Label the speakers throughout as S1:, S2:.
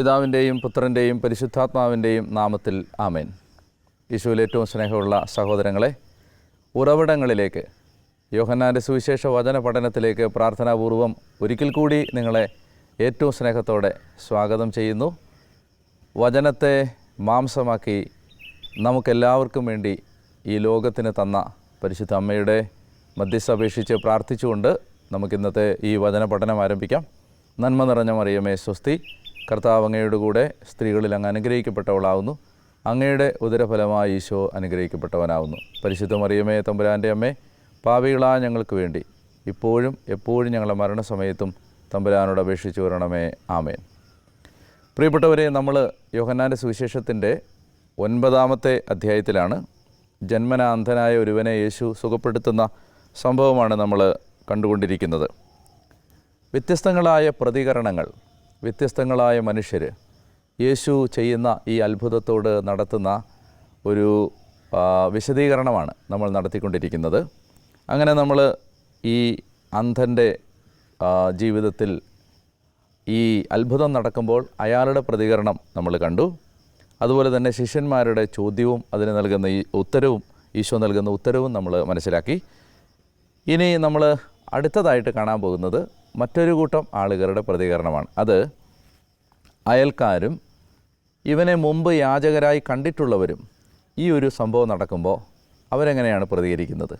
S1: പിതാവിന്റെയും പുത്രന്റെയും പരിശുദ്ധാത്മാവിന്റെയും നാമത്തിൽ ആമേൻ. യേശുവിൽ ഏറ്റവും സ്നേഹമുള്ള സഹോദരങ്ങളെ ഉറവിടങ്ങളിലേക്ക് യോഹന്നാന്റെ സുവിശേഷ വചന പഠനത്തിലേക്ക് പ്രാർത്ഥനാപൂർവം ഒരിക്കൽ കൂടി നിങ്ങളെ ഏറ്റവും സ്നേഹത്തോടെ സ്വാഗതം ചെയ്യുന്നു. വചനത്തെ മാംസമാക്കി നമുക്കെല്ലാവർക്കും വേണ്ടി ഈ ലോകത്തിന് തന്ന പരിശുദ്ധ അമ്മയുടെ മധ്യസ്ഥ അപേക്ഷിച്ച് പ്രാർത്ഥിച്ചുകൊണ്ട് നമുക്കിന്നത്തെ ഈ വചന പഠനം ആരംഭിക്കാം. നന്മ നിറഞ്ഞ മറിയമേ സ്വസ്തി. കർത്താവ് അങ്ങയുടെ കൂടെ സ്ത്രീകളിൽ അങ്ങ് അനുഗ്രഹിക്കപ്പെട്ടവളാവുന്നു. അങ്ങയുടെ ഉദരഫലമായി ഈശോ അനുഗ്രഹിക്കപ്പെട്ടവനാവുന്നു. പരിശുദ്ധ മറിയമേ തമ്പുരാന്റെ അമ്മേ പാവികളാ ഞങ്ങൾക്ക് വേണ്ടി. ഇപ്പോഴും എപ്പോഴും ഞങ്ങളുടെ മരണസമയത്തും തമ്പുരാനോട് അപേക്ഷിച്ചു വരണമേ. ആമേൻ. പ്രിയപ്പെട്ടവരെ നമ്മൾ യോഹന്നാന്റെ സുവിശേഷത്തിന്റെ ഒൻപതാമത്തെ അധ്യായത്തിലാണ് ജന്മന അന്ധനായ ഒരുവനെ യേശു സുഖപ്പെടുത്തുന്ന സംഭവമാണ് നമ്മൾ കണ്ടുകൊണ്ടിരിക്കുന്നത്. വ്യത്യസ്തങ്ങളായ പ്രതികരണങ്ങൾ വ്യത്യസ്തങ്ങളായ മനുഷ്യർ യേശു ചെയ്യുന്ന ഈ അത്ഭുതത്തോട് നടത്തുന്ന ഒരു വിശദീകരണമാണ് നമ്മൾ നടത്തിക്കൊണ്ടിരിക്കുന്നത്. അങ്ങനെ നമ്മൾ ഈ അന്ധന്റെ ജീവിതത്തിൽ ഈ അത്ഭുതം നടക്കുമ്പോൾ അയാളുടെ പ്രതികരണം നമ്മൾ കണ്ടു. അതുപോലെ തന്നെ ശിഷ്യന്മാരുടെ ചോദ്യവും അതിന് നൽകുന്ന ഈ ഉത്തരവും ഈശോ നൽകുന്ന ഉത്തരവും നമ്മൾ മനസ്സിലാക്കി. ഇനി നമ്മൾ അടുത്തതായിട്ട് കാണാൻ പോകുന്നത് മറ്റൊരു കൂട്ടം ആളുകളുടെ പ്രതികരണമാണ്. അത് അയൽക്കാരും ഇവനെ മുമ്പ് യാചകരായി കണ്ടിട്ടുള്ളവരും ഈ ഒരു സംഭവം നടക്കുമ്പോൾ അവരെങ്ങനെയാണ് പ്രതികരിക്കുന്നത്?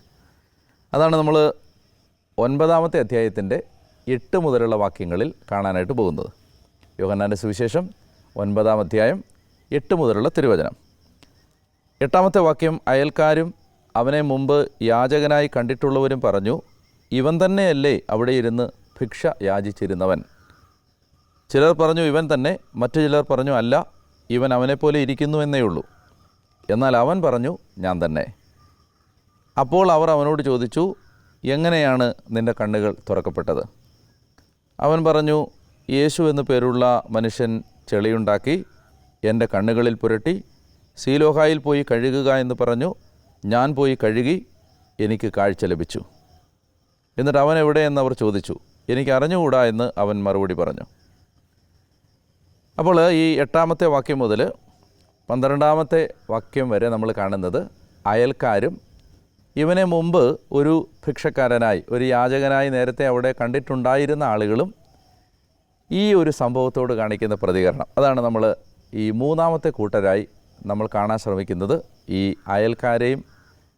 S1: അതാണ് നമ്മൾ ഒൻപതാമത്തെ അധ്യായത്തിന്റെ എട്ട് മുതലുള്ള വാക്യങ്ങളിൽ കാണാനായിട്ട് പോകുന്നത്. യോഹന്നാന്റെ സുവിശേഷം ഒൻപതാം അധ്യായം എട്ട് മുതലുള്ള തിരുവചനം. എട്ടാമത്തെ വാക്യം അയൽക്കാരും അവനെ മുമ്പ് യാചകനായി കണ്ടിട്ടുള്ളവരും പറഞ്ഞു ഇവൻ തന്നെയല്ലേ അവിടെ ഇരുന്ന് ഭിക്ഷ യാചിച്ചിരുന്നവൻ. ചിലർ പറഞ്ഞു ഇവൻ തന്നെ. മറ്റു ചിലർ പറഞ്ഞു അല്ല ഇവൻ അവനെപ്പോലെ ഇരിക്കുന്നു എന്നേ ഉള്ളൂ. എന്നാൽ അവൻ പറഞ്ഞു ഞാൻ തന്നെ. അപ്പോൾ അവർ അവനോട് ചോദിച്ചു എങ്ങനെയാണ് നിന്റെ കണ്ണുകൾ തുറക്കപ്പെട്ടത്? അവൻ പറഞ്ഞു യേശു എന്നു പേരുള്ള മനുഷ്യൻ ചെളിയുണ്ടാക്കി എന്റെ കണ്ണുകളിൽ പുരട്ടി സീലോഹായിൽ പോയി കഴുകുക എന്ന് പറഞ്ഞു ഞാൻ പോയി കഴുകി എനിക്ക് കാഴ്ച ലഭിച്ചു. എന്നിട്ട് അവൻ എവിടെയെന്ന് അവർ ചോദിച്ചു. എനിക്ക് അറിഞ്ഞുകൂടാ എന്ന് അവൻ മറുപടി പറഞ്ഞു. അപ്പോൾ ഈ എട്ടാമത്തെ വാക്യം മുതൽ പന്ത്രണ്ടാമത്തെ വാക്യം വരെ നമ്മൾ കാണുന്നത് അയൽക്കാരും ഇവനെ മുമ്പ് ഒരു ഭിക്ഷക്കാരനായി ഒരു യാചകനായി നേരത്തെ അവിടെ കണ്ടിട്ടുണ്ടായിരുന്ന ആളുകളും ഈ ഒരു സംഭവത്തോട് കാണിക്കുന്ന പ്രതികരണം. അതാണ് നമ്മൾ ഈ മൂന്നാമത്തെ കൂട്ടരായി നമ്മൾ കാണാൻ ശ്രമിക്കുന്നത്. ഈ അയൽക്കാരെയും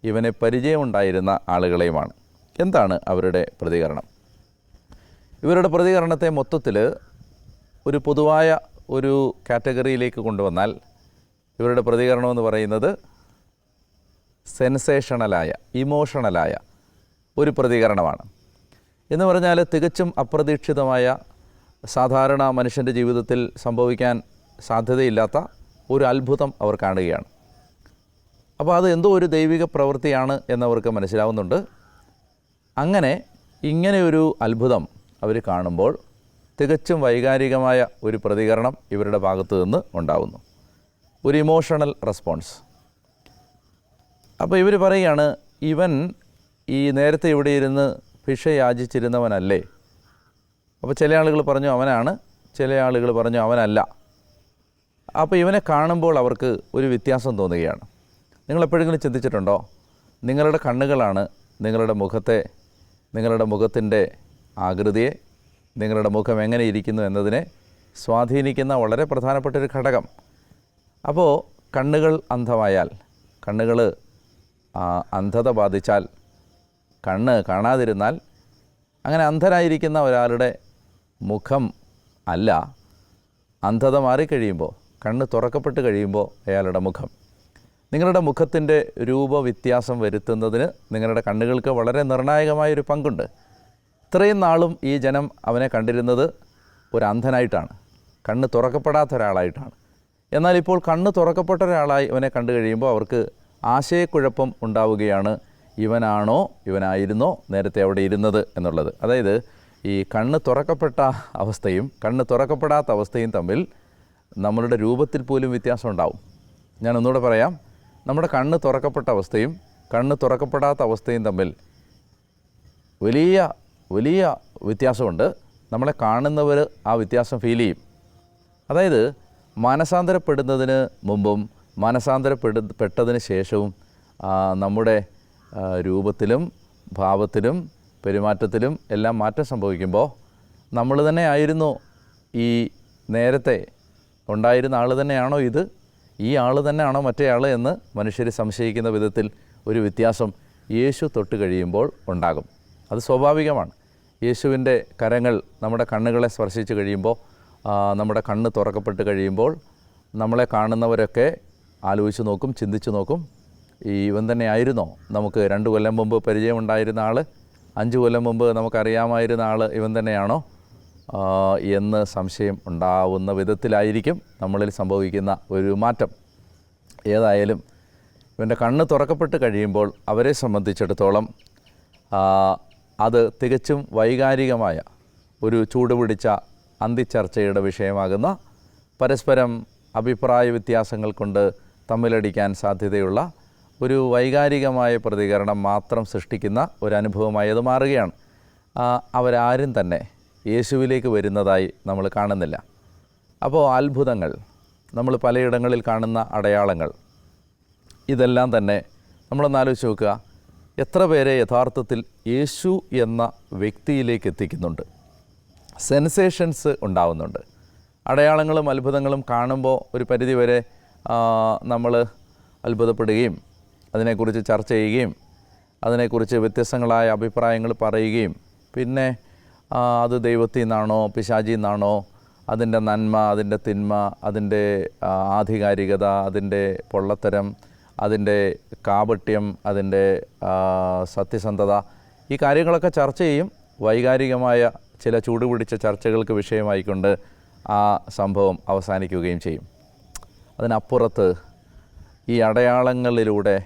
S1: ഇവനെ പരിചയമുണ്ടായിരുന്ന ആളുകളെയുമാണ്. എന്താണ് അവരുടെ പ്രതികരണം? ഇവരുടെ പ്രതികരണത്തെ മൊത്തത്തിൽ ഒരു പൊതുവായ ഒരു കാറ്റഗറിയിലേക്ക് കൊണ്ടുവന്നാൽ ഇവരുടെ പ്രതികരണമെന്ന് പറയുന്നത് സെൻസേഷണലായ ഇമോഷണലായ ഒരു പ്രതികരണമാണ്. എന്ന് പറഞ്ഞാൽ തികച്ചും അപ്രതീക്ഷിതമായ സാധാരണ മനുഷ്യന്റെ ജീവിതത്തിൽ സംഭവിക്കാൻ സാധ്യതയില്ലാത്ത ഒരു അത്ഭുതം അവർ കാണുകയാണ്. അപ്പോൾ അത് എന്തോ ഒരു ദൈവിക പ്രവൃത്തിയാണ് എന്നവർക്ക് മനസ്സിലാവുന്നുണ്ട്. അങ്ങനെ ഇങ്ങനെ ഒരു അത്ഭുതം അവർ കാണുമ്പോൾ തികച്ചും വൈകാരികമായ ഒരു പ്രതികരണം ഇവരുടെ ഭാഗത്തു നിന്ന് ഉണ്ടാവുന്നു. ഒരു ഇമോഷണൽ റെസ്പോൺസ് അപ്പോൾ ഇവർ പറയുകയാണ് ഇവൻ ഈ നേരത്തെ ഇവിടെ ഇരുന്ന് ഭിക്ഷ യാചിച്ചിരുന്നവനല്ലേ? അപ്പോൾ ചില ആളുകൾ പറഞ്ഞു അവനാണ്. ചില ആളുകൾ പറഞ്ഞു അവനല്ല. അപ്പോൾ ഇവനെ കാണുമ്പോൾ അവർക്ക് ഒരു വ്യത്യാസം തോന്നുകയാണ്. നിങ്ങൾ എപ്പോഴെങ്കിലും ചിന്തിച്ചിട്ടുണ്ടോ? നിങ്ങളുടെ കണ്ണുകളാണ് നിങ്ങളുടെ മുഖത്തെ നിങ്ങളുടെ മുഖത്തിന്റെ ആകൃതിയെ നിങ്ങളുടെ മുഖം എങ്ങനെ ഇരിക്കുന്നു എന്നതിനെ സ്വാധീനിക്കുന്ന വളരെ പ്രധാനപ്പെട്ടൊരു ഘടകം. അപ്പോൾ കണ്ണുകൾ അന്ധമായാൽ കണ്ണുകൾ അന്ധത ബാധിച്ചാൽ കണ്ണ് കാണാതിരുന്നാൽ അങ്ങനെ അന്ധനായിരിക്കുന്ന ഒരാളുടെ മുഖം അല്ല. അന്ധത മാറിക്കഴിയുമ്പോൾ കണ്ണ് തുറക്കപ്പെട്ട് കഴിയുമ്പോൾ അയാളുടെ മുഖം. നിങ്ങളുടെ മുഖത്തിന്റെ രൂപവ്യത്യാസം വരുത്തുന്നതിന് നിങ്ങളുടെ കണ്ണുകൾക്ക് വളരെ നിർണായകമായൊരു പങ്കുണ്ട്. ഇത്രയും നാളും ഈ ജനം അവനെ കണ്ടിരുന്നത് ഒരു അന്ധനായിട്ടാണ് കണ്ണ് തുറക്കപ്പെടാത്ത ഒരാളായിട്ടാണ് എന്നാൽ ഇപ്പോൾ കണ്ണ് തുറക്കപ്പെട്ട ഒരാളായി ഇവനെ കണ്ടു കഴിയുമ്പോൾ അവർക്ക് ആശയക്കുഴപ്പം ഉണ്ടാവുകയാണ്. ഇവനാണോ ഇവനായിരുന്നോ നേരത്തെ അവിടെ ഇരുന്നത് എന്നുള്ളത്. അതായത് ഈ കണ്ണ് തുറക്കപ്പെട്ട അവസ്ഥയും കണ്ണ് തുറക്കപ്പെടാത്ത അവസ്ഥയും തമ്മിൽ നമ്മളുടെ രൂപത്തിൽ പോലും വ്യത്യാസം ഉണ്ടാവും. ഞാൻ ഒന്നുകൂടെ പറയാം. നമ്മുടെ കണ്ണ് തുറക്കപ്പെട്ട അവസ്ഥയും കണ്ണ് തുറക്കപ്പെടാത്ത അവസ്ഥയും തമ്മിൽ വലിയ വലിയ വ്യത്യാസമുണ്ട്. നമ്മളെ കാണുന്നവർ ആ വ്യത്യാസം ഫീൽ ചെയ്യും. അതായത് മാനസാന്തരപ്പെടുന്നതിന് മുമ്പും മാനസാന്തരപ്പെടു പെട്ടതിന് ശേഷവും നമ്മുടെ രൂപത്തിലും ഭാവത്തിലും പെരുമാറ്റത്തിലും എല്ലാം മാറ്റം സംഭവിക്കുമ്പോൾ നമ്മൾ തന്നെ ആയിരുന്നു ഈ നേരത്തെ ഉണ്ടായിരുന്ന ആൾ തന്നെയാണോ ഇത്? ഈ ആൾ തന്നെയാണോ മറ്റേ ആൾ എന്ന് മനുഷ്യർ സംശയിക്കുന്ന വിധത്തിൽ ഒരു വ്യത്യാസം യേശു തൊട്ട് കഴിയുമ്പോൾ ഉണ്ടാകും. അത് സ്വാഭാവികമാണ്. യേശുവിന്റെ കരങ്ങൾ നമ്മുടെ കണ്ണുകളെ സ്പർശിച്ച് കഴിയുമ്പോൾ നമ്മുടെ കണ്ണ് തുറക്കപ്പെട്ട് കഴിയുമ്പോൾ നമ്മളെ കാണുന്നവരൊക്കെ ആലോചിച്ച് നോക്കും ചിന്തിച്ച് നോക്കും. ഈ ഇവൻ തന്നെ ആയിരുന്നോ നമുക്ക് രണ്ട് കൊല്ലം മുമ്പ് പരിചയമുണ്ടായിരുന്ന ആൾ അഞ്ച് കൊല്ലം മുമ്പ് നമുക്കറിയാമായിരുന്ന ആൾ ഇവൻ തന്നെയാണോ? എന്ന് സംശയം ഉണ്ടാവുന്ന വിധത്തിലായിരിക്കും നമ്മളിൽ സംഭവിക്കുന്ന ഒരു മാറ്റം. ഏതായാലും ഇവന്റെ കണ്ണ് തുറക്കപ്പെട്ട് കഴിയുമ്പോൾ അവരെ സംബന്ധിച്ചിടത്തോളം അത് തികച്ചും വൈകാരികമായ ഒരു ചൂടുപിടിച്ച അന്തിച്ചർച്ചയുടെ വിഷയമാകുന്ന പരസ്പരം അഭിപ്രായ വ്യത്യാസങ്ങൾ കൊണ്ട് തമ്മിലടിക്കാൻ സാധ്യതയുള്ള ഒരു വൈകാരികമായ പ്രതികരണം മാത്രം സൃഷ്ടിക്കുന്ന ഒരു അനുഭവമായി അത് മാറുകയാണ്. അവരാരും തന്നെ യേശുവിലേക്ക് വരുന്നതായി നമ്മൾ കാണുന്നില്ല. അപ്പോൾ അത്ഭുതങ്ങൾ നമ്മൾ പലയിടങ്ങളിൽ കാണുന്ന അടയാളങ്ങൾ ഇതെല്ലാം തന്നെ നമ്മളൊന്നാലോചിച്ച് നോക്കുക. എത്ര പേരെ യഥാർത്ഥത്തിൽ യേശു എന്ന വ്യക്തിയിലേക്ക് എത്തിക്കുന്നുണ്ട്? സെൻസേഷൻസ് ഉണ്ടാവുന്നുണ്ട്. അടയാളങ്ങളും അത്ഭുതങ്ങളും കാണുമ്പോൾ ഒരു പരിധിവരെ നമ്മൾ അത്ഭുതപ്പെടുകയും അതിനെക്കുറിച്ച് ചർച്ച ചെയ്യുകയും അതിനെക്കുറിച്ച് വ്യത്യസ്തങ്ങളായ അഭിപ്രായങ്ങൾ പറയുകയും പിന്നെ അത് ദൈവത്തിൽ നിന്നാണോ പിശാചിൽ നിന്നാണോ അതിന്റെ നന്മ അതിന്റെ തിന്മ അതിന്റെ ആധികാരികത അതിന്റെ പൊള്ളത്തരം അതിന്റെ കാപട്യം അതിന്റെ സത്യസന്ധത ഈ കാര്യങ്ങളൊക്കെ ചർച്ച ചെയ്യും. വൈകാരികമായ ചില ചൂടുപിടിച്ച ചർച്ചകൾക്ക് വിഷയമായിക്കൊണ്ട് ആ സംഭവം അവസാനിക്കുകയും ചെയ്യും. അതിനപ്പുറത്ത് ഈ അടയാളങ്ങളിലൂടെ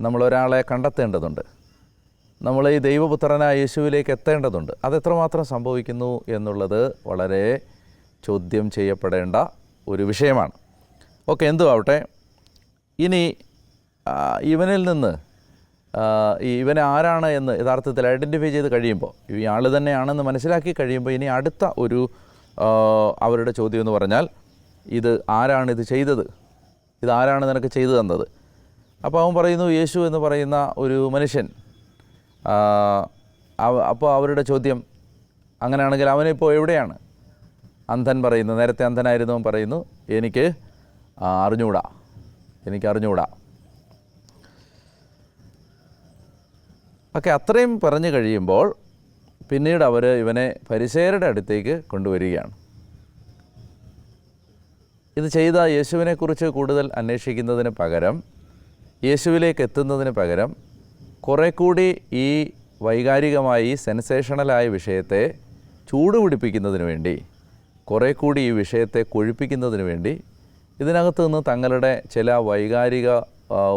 S1: നമ്മളൊരാളെ കണ്ടെത്തേണ്ടതുണ്ട്. നമ്മൾ ഈ ദൈവപുത്രനായ യേശുവിലേക്ക് എത്തേണ്ടതുണ്ട്. അതെത്രമാത്രം സംഭവിക്കുന്നു എന്നുള്ളത് വളരെ ചോദ്യം ചെയ്യപ്പെടേണ്ട ഒരു വിഷയമാണ്. ഓക്കെ എന്തു ആവട്ടെ ഇനി ഇവനിൽ നിന്ന് ഇവൻ ആരാണ് എന്ന് യഥാർത്ഥത്തിൽ ഐഡന്റിഫൈ ചെയ്ത് കഴിയുമ്പോൾ ഈ ആൾ തന്നെയാണെന്ന് മനസ്സിലാക്കി കഴിയുമ്പോൾ ഇനി അടുത്ത ഒരു അവരുടെ ചോദ്യം എന്ന് പറഞ്ഞാൽ ഇത് ആരാണ് ഇത് ചെയ്തത്? ഇത് ആരാണ് നിനക്ക് ചെയ്തു തന്നത്? അപ്പോൾ അവൻ പറയുന്നു യേശു എന്ന് പറയുന്ന ഒരു മനുഷ്യൻ അപ്പോൾ അവരുടെ ചോദ്യം അങ്ങനെയാണെങ്കിൽ അവനിപ്പോൾ എവിടെയാണ്? അന്ധൻ പറയുന്നു നേരത്തെ അന്ധനായിരുന്നു പറയുന്നു എനിക്ക് അറിഞ്ഞുകൂടാ എനിക്ക് അറിഞ്ഞൂടാ ഒക്കെ അത്രയും പറഞ്ഞു കഴിയുമ്പോൾ പിന്നീട് അവർ ഇവനെ പരിസേരുടെ അടുത്തേക്ക് കൊണ്ടുവരികയാണ്. ഇത് ചെയ്ത യേശുവിനെക്കുറിച്ച് കൂടുതൽ അന്വേഷിക്കുന്നതിന് പകരം യേശുവിലേക്ക് എത്തുന്നതിന് പകരം കുറേ കൂടി ഈ വൈകാരികമായി സെൻസേഷണലായ വിഷയത്തെ ചൂടുപിടിപ്പിക്കുന്നതിന് വേണ്ടി കുറേ കൂടി ഈ വിഷയത്തെ കൊഴുപ്പിക്കുന്നതിന് വേണ്ടി ഇതിനകത്ത് നിന്ന് തങ്ങളുടെ ചില വൈകാരിക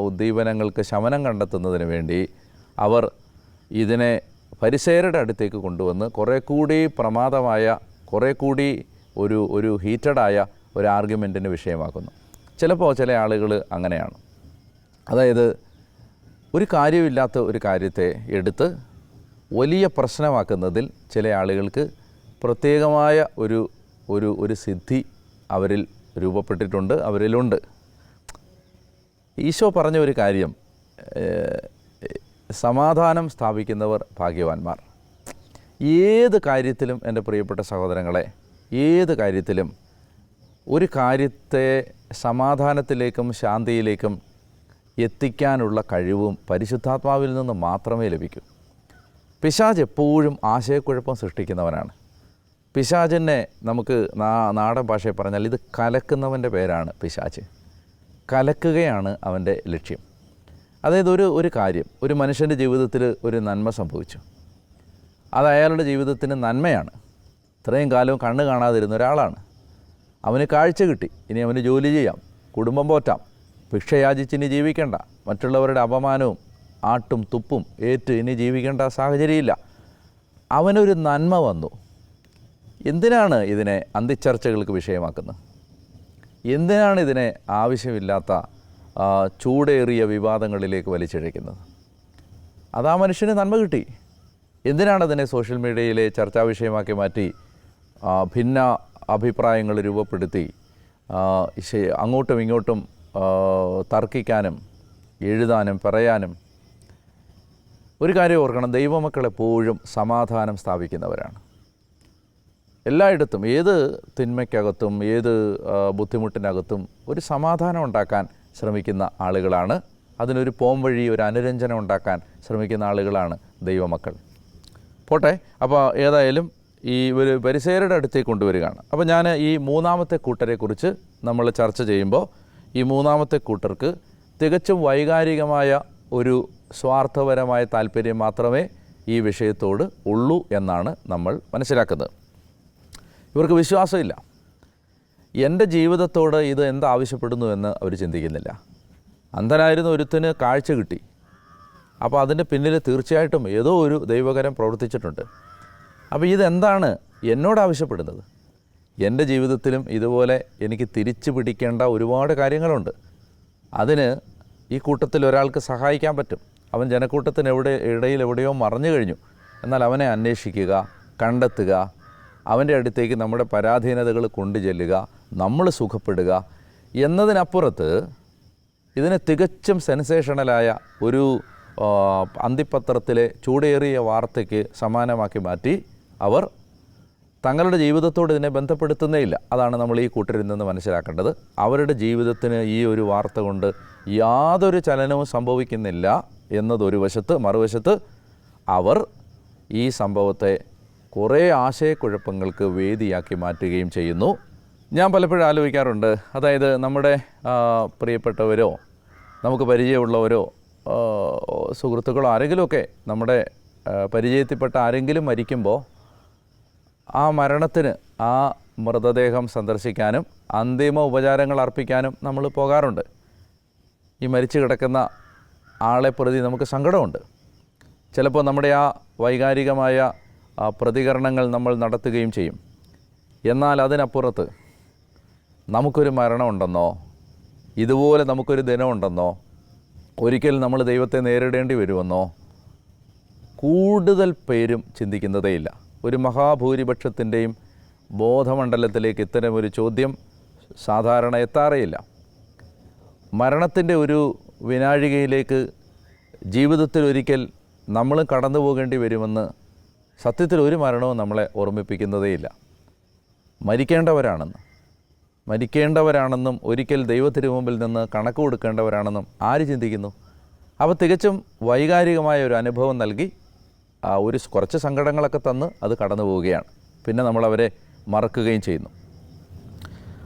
S1: ഉദ്ദീപനങ്ങൾക്ക് ശമനം കണ്ടെത്തുന്നതിന് വേണ്ടി അവർ ഇതിനെ പരിസേരുടെ അടുത്തേക്ക് കൊണ്ടുവന്ന് കുറേ കൂടി പ്രമാദമായ കുറേ കൂടി ഒരു ഒരു ഹീറ്റഡായ ഒരു ആർഗ്യുമെന്റിന് വിഷയമാക്കുന്നു. ചിലപ്പോൾ ചില ആളുകൾ അങ്ങനെയാണ്. അതായത് ഒരു കാര്യമില്ലാത്ത ഒരു കാര്യത്തെ എടുത്ത് വലിയ പ്രശ്നമാക്കുന്നതിൽ ചില ആളുകൾക്ക് പ്രത്യേകമായ ഒരു ഒരു ഒരു സിദ്ധി അവരിൽ രൂപപ്പെട്ടിട്ടുണ്ട് അവരിലുണ്ട്. ഈശോ പറഞ്ഞ ഒരു കാര്യം സമാധാനം സ്ഥാപിക്കുന്നവർ ഭാഗ്യവാന്മാർ. ഏത് കാര്യത്തിലും എന്റെ പ്രിയപ്പെട്ട സഹോദരങ്ങളെ ഏത് കാര്യത്തിലും ഒരു കാര്യത്തെ സമാധാനത്തിലേക്കും ശാന്തിയിലേക്കും എത്തിക്കാനുള്ള കഴിവും പരിശുദ്ധാത്മാവിൽ നിന്ന് മാത്രമേ ലഭിക്കൂ. പിശാജ് എപ്പോഴും ആശയക്കുഴപ്പം സൃഷ്ടിക്കുന്നവനാണ്. പിശാചിനെ നമുക്ക് നാടൻ ഭാഷയിൽ പറഞ്ഞാൽ ഇത് കലക്കുന്നവന്റെ പേരാണ് പിശാജ്. കലക്കുകയാണ് അവന്റെ ലക്ഷ്യം. അതായത് ഒരു ഒരു കാര്യം ഒരു മനുഷ്യന്റെ ജീവിതത്തിൽ ഒരു നന്മ സംഭവിച്ചു. അത് അയാളുടെ ജീവിതത്തിന് നന്മയാണ്. ഇത്രയും കാലവും കണ്ണ് കാണാതിരുന്ന ഒരാളാണ്. അവന് കാഴ്ച കിട്ടി. ഇനി അവന് ജോലി ചെയ്യാം കുടുംബം പോറ്റാം ഭിക്ഷ യാചിച്ച് ഇനി ജീവിക്കേണ്ട. മറ്റുള്ളവരുടെ അപമാനവും ആട്ടും തുപ്പും ഏറ്റ് ഇനി ജീവിക്കേണ്ട സാഹചര്യമില്ല. അവനൊരു നന്മ വന്നു. എന്തിനാണ് ഇതിനെ അന്തിച്ചർച്ചകൾക്ക് വിഷയമാക്കുന്നത്? എന്തിനാണ് ഇതിനെ ആവശ്യമില്ലാത്ത ചൂടേറിയ വിവാദങ്ങളിലേക്ക് വലിച്ചിഴയ്ക്കുന്നത്. അതാ മനുഷ്യന് നന്മ കിട്ടി. എന്തിനാണ് അതിനെ സോഷ്യൽ മീഡിയയിലെ ചർച്ചാ വിഷയമാക്കി മാറ്റി ഭിന്ന അഭിപ്രായങ്ങൾ രൂപപ്പെടുത്തി ആ, അങ്ങോട്ടും ഇങ്ങോട്ടും തർക്കിക്കാനും എഴുതാനും പറയാനും. ഒരു കാര്യം ഓർക്കണം ദൈവമക്കൾ എപ്പോഴും സമാധാനം സ്ഥാപിക്കുന്നവരാണ്. എല്ലായിടത്തും ഏത് തിന്മയ്ക്കകത്തും ഏത് ആ, ബുദ്ധിമുട്ടിനകത്തും ഒരു സമാധാനം ഉണ്ടാക്കാൻ ശ്രമിക്കുന്ന ആളുകളാണ്. അതിനൊരു പോം വഴി ഒരു അനുരഞ്ജനം ഉണ്ടാക്കാൻ ശ്രമിക്കുന്ന ആളുകളാണ് ദൈവമക്കൾ. പോട്ടെ അപ്പോൾ ഏതായാലും ഈ ഒരു പരിസേരുടെ അടുത്തേക്ക് കൊണ്ടുവരികയാണ്. അപ്പോൾ ഞാൻ ഈ മൂന്നാമത്തെ കൂട്ടരെക്കുറിച്ച് നമ്മൾ ചർച്ച ചെയ്യുമ്പോൾ ഈ മൂന്നാമത്തെ കൂട്ടർക്ക് തികച്ചും വൈകാരികമായ ഒരു സ്വാർത്ഥപരമായ താല്പര്യം മാത്രമേ ഈ വിഷയത്തോട് ഉള്ളൂ എന്നാണ് നമ്മൾ മനസ്സിലാക്കുന്നത്. ഇവർക്ക് വിശ്വാസമില്ല. എന്റെ ജീവിതത്തോട് ഇത് എന്താവശ്യപ്പെടുന്നു എന്ന് അവർ ചിന്തിക്കുന്നില്ല. അന്ധനായിരുന്ന ഒരുത്തിന് കാഴ്ച കിട്ടി. അപ്പോൾ അതിന്റെ പിന്നിൽ തീർച്ചയായിട്ടും ഏതോ ഒരു ദൈവകരം പ്രവർത്തിച്ചിട്ടുണ്ട്. അപ്പോൾ ഇതെന്താണ് എന്നോട് ആവശ്യപ്പെടുന്നത്? എന്റെ ജീവിതത്തിലും ഇതുപോലെ എനിക്ക് തിരിച്ചു പിടിക്കേണ്ട ഒരുപാട് കാര്യങ്ങളുണ്ട്. അതിന് ഈ കൂട്ടത്തിൽ ഒരാൾക്ക് സഹായിക്കാൻ പറ്റും. അവൻ ജനക്കൂട്ടത്തിന് എവിടെ ഇടയിൽ എവിടെയോ മറഞ്ഞു കഴിഞ്ഞു. എന്നാൽ അവനെ അന്വേഷിക്കുക കണ്ടെത്തുക അവന്റെ അടുത്തേക്ക് നമ്മുടെ പരാധീനതകൾ കൊണ്ടുചെല്ലുക നമ്മൾ സുഖപ്പെടുക എന്നതിനപ്പുറത്ത് ഇതിന് തികച്ചും സെൻസേഷണലായ ഒരു അന്തിപ്പത്രത്തിലെ ചൂടേറിയ വാർത്തയ്ക്ക് സമാനമാക്കി മാറ്റി അവർ തങ്ങളുടെ ജീവിതത്തോട് ഇതിനെ ബന്ധപ്പെടുത്തുന്നേ ഇല്ല. അതാണ് നമ്മൾ ഈ കൂട്ടരിൽ നിന്ന് മനസ്സിലാക്കേണ്ടത്. അവരുടെ ജീവിതത്തിന് ഈ ഒരു വാർത്ത കൊണ്ട് യാതൊരു ചലനവും സംഭവിക്കുന്നില്ല എന്നതൊരു വശത്ത് മറുവശത്ത് അവർ ഈ സംഭവത്തെ കുറേ ആശയക്കുഴപ്പങ്ങൾക്ക് വേദിയാക്കി മാറ്റുകയും ചെയ്യുന്നു. ഞാൻ പലപ്പോഴും ആലോചിക്കാറുണ്ട്. അതായത് നമ്മുടെ പ്രിയപ്പെട്ടവരോ നമുക്ക് പരിചയമുള്ളവരോ സുഹൃത്തുക്കളോ ആരെങ്കിലുമൊക്കെ നമ്മുടെ പരിചയത്തിൽപ്പെട്ട ആരെങ്കിലും മരിക്കുമ്പോൾ ആ മരണത്തിന് ആ മൃതദേഹം സന്ദർശിക്കാനും അന്തിമ ഉപചാരങ്ങൾ അർപ്പിക്കാനും നമ്മൾ പോകാറുണ്ട്. ഈ മരിച്ചു കിടക്കുന്ന ആളെ പ്രതി നമുക്ക് സങ്കടമുണ്ട്. ചിലപ്പോൾ നമ്മുടെ ആ വൈകാരികമായ പ്രതികരണങ്ങൾ നമ്മൾ നടത്തുകയും ചെയ്യും. എന്നാൽ അതിനപ്പുറത്ത് നമുക്കൊരു മരണമുണ്ടെന്നോ ഇതുപോലെ നമുക്കൊരു ദിനമുണ്ടെന്നോ ഒരിക്കൽ നമ്മൾ ദൈവത്തെ നേരിടേണ്ടി വരുമെന്നോ കൂടുതൽ പേരും ചിന്തിക്കുന്നതേയില്ല. ഒരു മഹാഭൂരിപക്ഷത്തിന്റെയും ബോധമണ്ഡലത്തിലേക്ക് ഇത്തരമൊരു ചോദ്യം സാധാരണ എത്താറേയില്ല. മരണത്തിന്റെ ഒരു വിനാഴികയിലേക്ക് ജീവിതത്തിൽ ഒരിക്കൽ നമ്മൾ കടന്നു പോകേണ്ടി വരുമെന്ന് സത്യത്തിൽ ഒരു മരണവും നമ്മളെ ഓർമ്മിപ്പിക്കുന്നതേയില്ല. മരിക്കേണ്ടവരാണെന്ന്. മരിക്കേണ്ടവരാണെന്നും ഒരിക്കൽ ദൈവത്തിനു മുമ്പിൽ നിന്ന് കണക്ക് കൊടുക്കേണ്ടവരാണെന്നും ആര് ചിന്തിക്കുന്നു? അപ്പോൾ തികച്ചും വൈകാരികമായ ഒരു അനുഭവം നൽകി ഒരു കുറച്ച് സങ്കടങ്ങളൊക്കെ തന്ന് അത് കടന്നു പോവുകയാണ്. പിന്നെ നമ്മളവരെ മറക്കുകയും ചെയ്യുന്നു.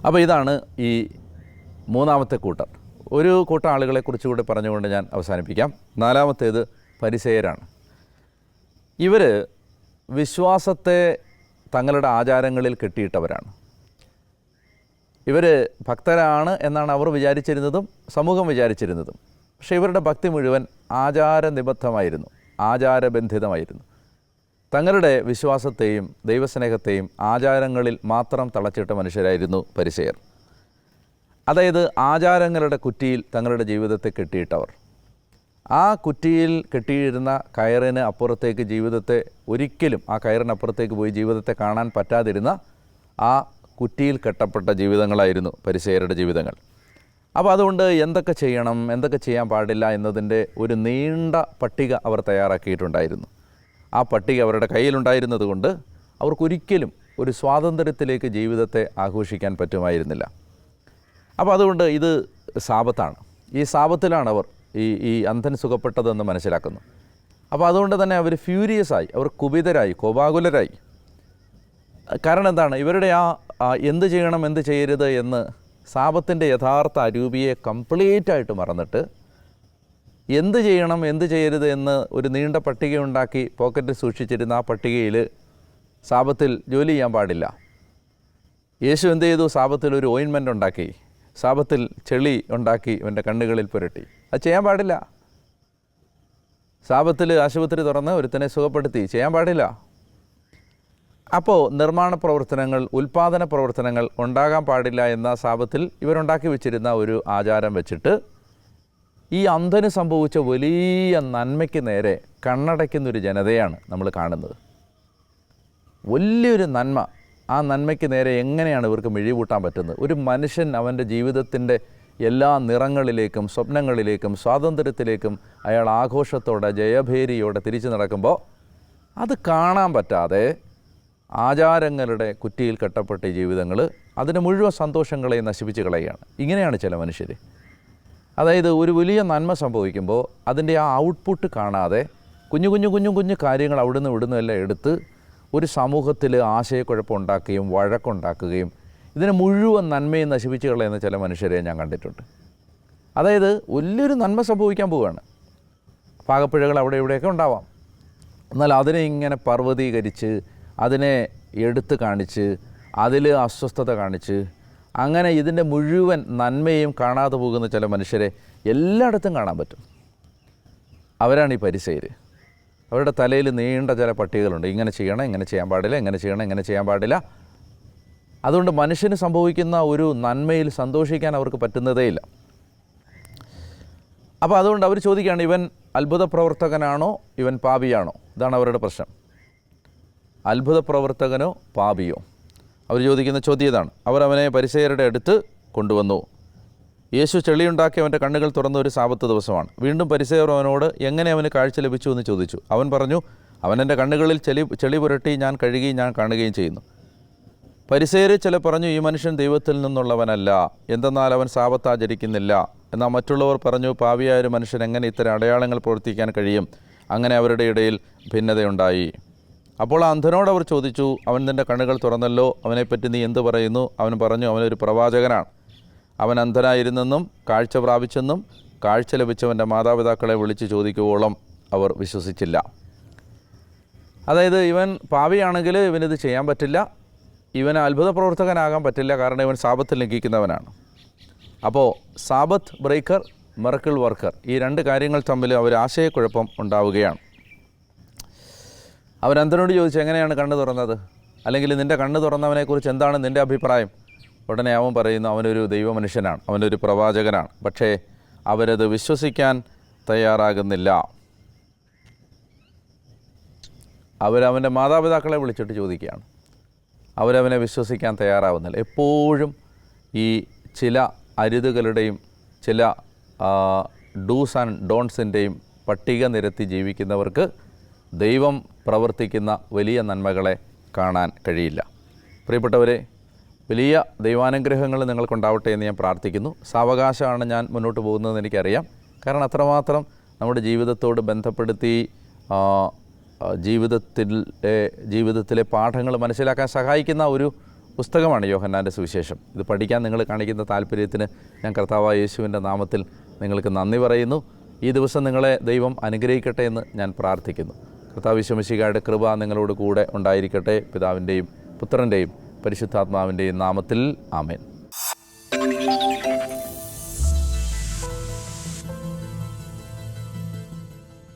S1: അപ്പോൾ ഇതാണ് ഈ മൂന്നാമത്തെ കൂട്ടം. ഒരു കൂട്ടം ആളുകളെ കുറിച്ചുകൂടി പറഞ്ഞുകൊണ്ട് ഞാൻ അവസാനിപ്പിക്കാം. നാലാമത്തേത് പരിസയരാണ്. ഇവർ വിശ്വാസത്തെ തങ്ങളുടെ ആചാരങ്ങളിൽ കെട്ടിയിട്ടവരാണ്. ഇവർ ഭക്തരാണ് എന്നാണ് അവർ വിചാരിച്ചിരുന്നതും സമൂഹം വിചാരിച്ചിരുന്നതും. പക്ഷേ ഇവരുടെ ഭക്തി മുഴുവൻ ആചാരനിബദ്ധമായിരുന്നു ആചാരബന്ധിതമായിരുന്നു. തങ്ങളുടെ വിശ്വാസത്തെയും ദൈവസ്നേഹത്തെയും ആചാരങ്ങളിൽ മാത്രം തളച്ചിട്ട മനുഷ്യരായിരുന്നു പരിസയർ അതായത് ആചാരങ്ങളുടെ കുറ്റിയിൽ തങ്ങളുടെ ജീവിതത്തെ കെട്ടിയിട്ടവർ. ആ കുറ്റിയിൽ കെട്ടിയിരുന്ന കയറിന് അപ്പുറത്തേക്ക് ജീവിതത്തെ ഒരിക്കലും ആ കയറിനപ്പുറത്തേക്ക് പോയി ജീവിതത്തെ കാണാൻ പറ്റാതിരുന്ന ആ കുറ്റിയിൽ കെട്ടപ്പെട്ട ജീവിതങ്ങളായിരുന്നു പരിസയരുടെ ജീവിതങ്ങൾ. അപ്പോൾ അതുകൊണ്ട് എന്തൊക്കെ ചെയ്യണം എന്തൊക്കെ ചെയ്യാൻ പാടില്ല എന്നതിന്റെ ഒരു നീണ്ട പട്ടിക അവർ തയ്യാറാക്കിയിട്ടുണ്ടായിരുന്നു. ആ പട്ടിക അവരുടെ കയ്യിലുണ്ടായിരുന്നത് കൊണ്ട് അവർക്കൊരിക്കലും ഒരു സ്വാതന്ത്ര്യത്തിലേക്ക് ജീവിതത്തെ ആഘോഷിക്കാൻ പറ്റുമായിരുന്നില്ല. അപ്പോൾ അതുകൊണ്ട് ഇത് സാപത്താണ്. ഈ സാപത്തിലാണ് അവർ ഈ ഈ അന്ധൻ സുഖപ്പെട്ടതെന്ന് മനസ്സിലാക്കുന്നു. അപ്പോൾ അതുകൊണ്ട് തന്നെ അവർ ഫ്യൂരിയസായി അവർ കുപിതരായി കോപാകുലരായി. കാരണം എന്താണ്? ഇവരുടെ ആ എന്ത് ചെയ്യണം എന്ത് ചെയ്യരുത് എന്ന് സാപത്തിന്റെ യഥാർത്ഥ അരൂപിയെ കംപ്ലീറ്റ് ആയിട്ട് മറന്നിട്ട് എന്ത് ചെയ്യണം എന്ത് ചെയ്യരുത് എന്ന് ഒരു നീണ്ട പട്ടിക ഉണ്ടാക്കി പോക്കറ്റിൽ സൂക്ഷിച്ചിരുന്ന ആ പട്ടികയിൽ സാപത്തിൽ ജോലി ചെയ്യാൻ പാടില്ല. യേശു എന്ത് ചെയ്തു? സാപത്തിൽ ഒരു ഓയിൻമെന്റ് ഉണ്ടാക്കി. സാപത്തിൽ ചെളി ഉണ്ടാക്കി ഇവന്റെ കണ്ണുകളിൽ പുരട്ടി. അത് ചെയ്യാൻ പാടില്ല. സാപത്തിൽ ആശുപത്രി തുറന്ന് ഒരുത്തനെ സുഖപ്പെടുത്തി. ചെയ്യാൻ പാടില്ല. അപ്പോൾ നിർമ്മാണ പ്രവർത്തനങ്ങൾ ഉൽപാദന പ്രവർത്തനങ്ങൾ ഉണ്ടാകാൻ പാടില്ല എന്ന സാപത്തിൽ ഇവരുണ്ടാക്കി വെച്ചിരുന്ന ഒരു ആചാരം വെച്ചിട്ട് ഈ അന്ധന് സംഭവിച്ച വലിയ നന്മയ്ക്ക് നേരെ കണ്ണടയ്ക്കുന്നൊരു ജനതയാണ് നമ്മൾ കാണുന്നത്. വലിയൊരു നന്മ ആ നന്മയ്ക്ക് നേരെ എങ്ങനെയാണ് ഇവർക്ക് മിഴിവൂട്ടാൻ പറ്റുന്നത്? ഒരു മനുഷ്യൻ അവന്റെ ജീവിതത്തിന്റെ എല്ലാ നിറങ്ങളിലേക്കും സ്വപ്നങ്ങളിലേക്കും സ്വാതന്ത്ര്യത്തിലേക്കും അയാൾ ആഘോഷത്തോടെ ജയഭേരിയോടെ തിരിച്ചു നടക്കുമ്പോൾ അത് കാണാൻ പറ്റാതെ ആചാരങ്ങളുടെ കുറ്റിയിൽ കെട്ടപ്പെട്ട ജീവിതങ്ങൾ അതിന് മുഴുവൻ സന്തോഷങ്ങളെ നശിപ്പിച്ച് കളയുകയാണ്. ഇങ്ങനെയാണ് ചില മനുഷ്യർ അതായത് ഒരു വലിയ നന്മ സംഭവിക്കുമ്പോൾ അതിന്റെ ആ ഔട്ട്പുട്ട് കാണാതെ കുഞ്ഞു കുഞ്ഞു കുഞ്ഞു കുഞ്ഞു കാര്യങ്ങൾ അവിടുന്ന് ഇവിടുന്ന് എല്ലാം എടുത്ത് ഒരു സമൂഹത്തിൽ ആശയക്കുഴപ്പം ഉണ്ടാക്കുകയും വഴക്കുണ്ടാക്കുകയും ഇതിനെ മുഴുവൻ നന്മയും നശിപ്പിച്ച് കളയുന്ന ചില മനുഷ്യരെ ഞാൻ കണ്ടിട്ടുണ്ട്. അതായത് വലിയൊരു നന്മ സംഭവിക്കാൻ പോവുകയാണ്. പാകപ്പിഴകൾ അവിടെ ഇവിടെയൊക്കെ ഉണ്ടാവാം. എന്നാൽ അതിനെ ഇങ്ങനെ പർവതീകരിച്ച് അതിനെ എടുത്ത് കാണിച്ച് അതിൽ അസ്വസ്ഥത കാണിച്ച് അങ്ങനെ ഇതിന്റെ മുഴുവൻ നന്മയും കാണാതെ പോകുന്ന ചില മനുഷ്യരെ എല്ലായിടത്തും കാണാൻ പറ്റും. അവരാണ് ഈ പരിസയർ അവരുടെ തലയിൽ നീണ്ട ചില പട്ടികകളുണ്ട്. ഇങ്ങനെ ചെയ്യണം ഇങ്ങനെ ചെയ്യാൻ പാടില്ല ഇങ്ങനെ ചെയ്യണം ഇങ്ങനെ ചെയ്യാൻ പാടില്ല. അതുകൊണ്ട് മനുഷ്യന് സംഭവിക്കുന്ന ഒരു നന്മയിൽ സന്തോഷിക്കാൻ അവർക്ക് പറ്റുന്നതേയില്ല അപ്പോൾ അതുകൊണ്ട് അവർ ചോദിക്കുകയാണ് ഇവൻ അത്ഭുത പ്രവർത്തകനാണോ ഇവൻ പാപിയാണോ? ഇതാണ് അവരുടെ പ്രശ്നം. അത്ഭുത പ്രവർത്തകനോ പാപിയോ? അവർ ചോദിക്കുന്ന ചോദ്യം ഇതാണ്. അവർ അവനെ പരിസയരുടെ അടുത്ത് കൊണ്ടുവന്നു. യേശു ചെളിയുണ്ടാക്കി അവന്റെ കണ്ണുകൾ തുറന്ന ഒരു സാപത്ത് ദിവസമാണ്. വീണ്ടും പരിസയർ അവനോട് എങ്ങനെ അവന് കാഴ്ച ലഭിച്ചു? എന്ന് ചോദിച്ചു. അവൻ പറഞ്ഞു അവൻ എന്റെ കണ്ണുകളിൽ ചെളി ചെളി പുരട്ടി ഞാൻ കഴുകുകയും ഞാൻ കാണുകയും ചെയ്യുന്നു. പരിസേര് ചില പറഞ്ഞു ഈ മനുഷ്യൻ ദൈവത്തിൽ നിന്നുള്ളവനല്ല. എന്തെന്നാൽ അവൻ സാപത്ത് ആചരിക്കുന്നില്ല. എന്നാൽ മറ്റുള്ളവർ പറഞ്ഞു പാവിയായ ഒരു മനുഷ്യൻ എങ്ങനെ ഇത്തരം അടയാളങ്ങൾ പ്രവർത്തിക്കാൻ കഴിയും? അങ്ങനെ അവരുടെ ഇടയിൽ ഭിന്നതയുണ്ടായി. അപ്പോൾ അന്ധനോട് അവർ ചോദിച്ചു അവൻ നിന്റെ കണ്ണുകൾ തുറന്നല്ലോ? അവനെപ്പറ്റി നീ എന്ത് പറയുന്നു? അവൻ പറഞ്ഞു അവനൊരു പ്രവാചകനാണ്. അവൻ അന്ധനായിരുന്നെന്നും കാഴ്ച പ്രാപിച്ചെന്നും കാഴ്ച ലഭിച്ചവന്റെ മാതാപിതാക്കളെ വിളിച്ച് ചോദിക്കുവോളം അവർ വിശ്വസിച്ചില്ല. അതായത് ഇവൻ പാവിയാണെങ്കിൽ ഇവനിത് ചെയ്യാൻ പറ്റില്ല. ഇവൻ അത്ഭുത പ്രവർത്തകനാകാൻ പറ്റില്ല കാരണം ഇവൻ സാപത്ത് ലംഘിക്കുന്നവനാണ്. അപ്പോൾ സാബത്ത് ബ്രേക്കർ മെറക്കിൾ വർക്കർ ഈ രണ്ട് കാര്യങ്ങൾ തമ്മിൽ അവർ ആശയക്കുഴപ്പം ഉണ്ടാവുകയാണ്. അവരന്തനോട് ചോദിച്ചു എങ്ങനെയാണ് കണ്ണ് തുറന്നത്? അല്ലെങ്കിൽ നിന്റെ കണ്ണ് തുറന്നവനെക്കുറിച്ച് എന്താണ് നിന്റെ അഭിപ്രായം? ഉടനെ അവൻ പറയുന്നു അവനൊരു ദൈവമനുഷ്യനാണ് അവനൊരു പ്രവാചകനാണ്. പക്ഷേ അവരത് വിശ്വസിക്കാൻ തയ്യാറാകുന്നില്ല. അവരവന്റെ മാതാപിതാക്കളെ വിളിച്ചിട്ട് ചോദിക്കുകയാണ്. അവരവനെ വിശ്വസിക്കാൻ തയ്യാറാവുന്നില്ല. എപ്പോഴും ഈ ചില അരുതുകളുടെയും ചില ഡൂസ് ആൻഡ് ഡോൺസിന്റെയും പട്ടിക നിരത്തി ജീവിക്കുന്നവർക്ക് ദൈവം പ്രവർത്തിക്കുന്ന വലിയ നന്മകളെ കാണാൻ കഴിയില്ല. പ്രിയപ്പെട്ടവരെ വലിയ ദൈവാനുഗ്രഹങ്ങൾ നിങ്ങൾക്കുണ്ടാവട്ടെ എന്ന് ഞാൻ പ്രാർത്ഥിക്കുന്നു. സാവകാശമാണ് ഞാൻ മുന്നോട്ട് പോകുന്നതെന്ന് എനിക്കറിയാം. കാരണം അത്രമാത്രം നമ്മുടെ ജീവിതത്തോട് ബന്ധപ്പെടുത്തി ജീവിതത്തിലെ ജീവിതത്തിലെ പാഠങ്ങൾ മനസ്സിലാക്കാൻ സഹായിക്കുന്ന ഒരു പുസ്തകമാണ് യോഹന്നാന്റെ സുവിശേഷം. ഇത് പഠിക്കാൻ നിങ്ങൾ കാണിക്കുന്ന താല്പര്യത്തിന് ഞാൻ കർത്താവായ യേശുവിന്റെ നാമത്തിൽ നിങ്ങൾക്ക് നന്ദി പറയുന്നു. ഈ ദിവസം നിങ്ങളെ ദൈവം അനുഗ്രഹിക്കട്ടെ എന്ന് ഞാൻ പ്രാർത്ഥിക്കുന്നു. കർത്താവ് ശമശികയുടെ കൃപ നിങ്ങളോട് കൂടെ ഉണ്ടായിരിക്കട്ടെ. പിതാവിന്റെയും പുത്രന്റെയും പരിശുദ്ധാത്മാവിന്റെയും നാമത്തിൽ ആമേൻ.